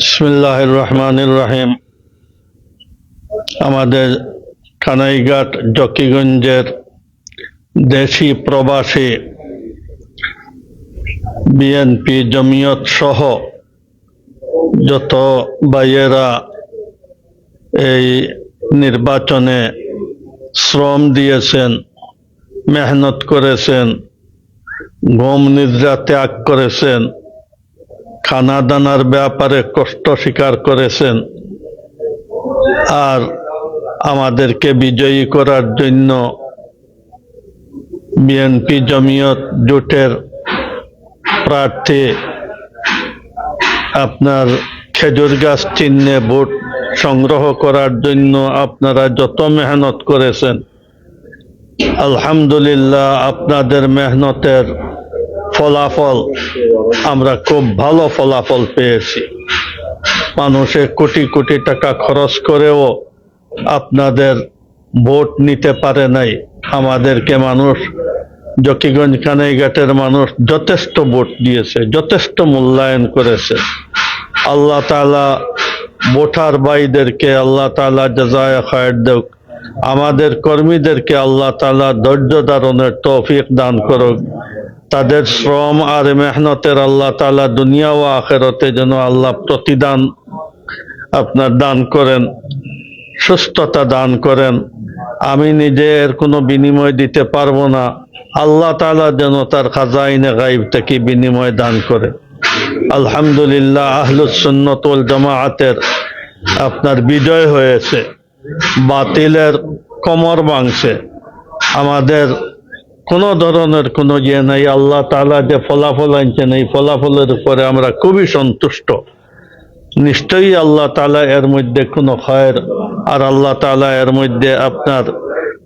বিসমিল্লাহ রহমান রহিম আমাদের কানাইঘাট জকিগঞ্জের দেশি প্রবাসী বিএনপি জমিয়ত সহ যত ভাইয়েরা এই নির্বাচনে শ্রম দিয়েছেন, মেহনত করেছেন, ঘুম নিদ্রা ত্যাগ করেছেন খানা দানার ব্যাপারে কষ্ট স্বীকার করেছেন। আর আমাদেরকে বিজয়ী করার জন্য বিএনপি জমিয়ত জোটের প্রার্থী আপনার খেজুর গাছ চিহ্নে ভোট সংগ্রহ করার জন্য আপনারা যত মেহনত করেছেন, আলহামদুলিল্লাহ আপনাদের মেহনতের ফলাফল। আমরা খুব ভালো ফলাফল পেয়েছি। মানুষে কোটি কোটি টাকা খরচ করেও আপনাদের ভোট নিতে পারে নাই। আমাদেরকে মানুষ, জকিগঞ্জ কানাইঘাটের মানুষ যথেষ্ট ভোট দিয়েছে, যথেষ্ট মূল্যায়ন করেছে। আল্লাহ তালা ভোটার ভাইদেরকে আল্লাহ তালা জাজায় খায়ের দেখ আমাদের কর্মীদেরকে আল্লাহ তালা ধৈর্য ধারণের তৌফিক দান করুক। তাদের শ্রম আর মেহনতের আল্লাহ তালা দুনিয়া ও আখেরতে যেন আল্লাহ প্রতিদান আপনার দান করেন, সুস্থতা দান করেন। আমি নিজে এর কোনো বিনিময় দিতে পারব না। আল্লাহ তালা যেন তার খাজাইনে গাইব থেকে বিনিময় দান করে। আলহামদুলিল্লাহ আহলুসন্নতুল জামাআতের আপনার বিজয় হয়েছে, বাতিলের কোমর ভাঙছে। আমাদের কোনো ধরনের কোনো ইয়ে নাই, আল্লাহ তালা যে ফলাফল আনছেন, এই ফলাফলের উপরে আমরা খুবই সন্তুষ্ট। নিশ্চয়ই আল্লাহ তালা এর মধ্যে কোনো খয়ের, আর আল্লাহ তালা এর মধ্যে আপনার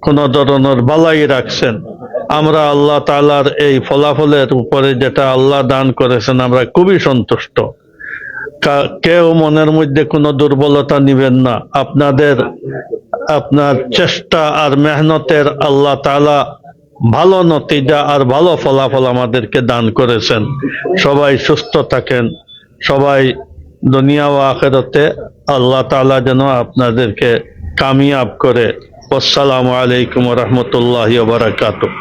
কোনো ধরনের বালাই রাখছেন। আমরা আল্লাহ তালার এই ফলাফলের উপরে যেটা আল্লাহ দান করেছেন, আমরা খুবই সন্তুষ্ট। কেউ মনের মধ্যে কোনো দুর্বলতা নিবেন না। আপনাদের, আপনার চেষ্টা আর মেহনতের আল্লাহ তালা ভালো নতিজা আর ভালো ফলাফল আমাদেরকে দান করেছেন। সবাই সুস্থ থাকেন। সবাই দুনিয়া ও আখেরতে আল্লাহ তালা যেন আপনাদেরকে কামিয়াব করে। আসসালামু আলাইকুম রহমতুল্লাহ বারাকাতুহ।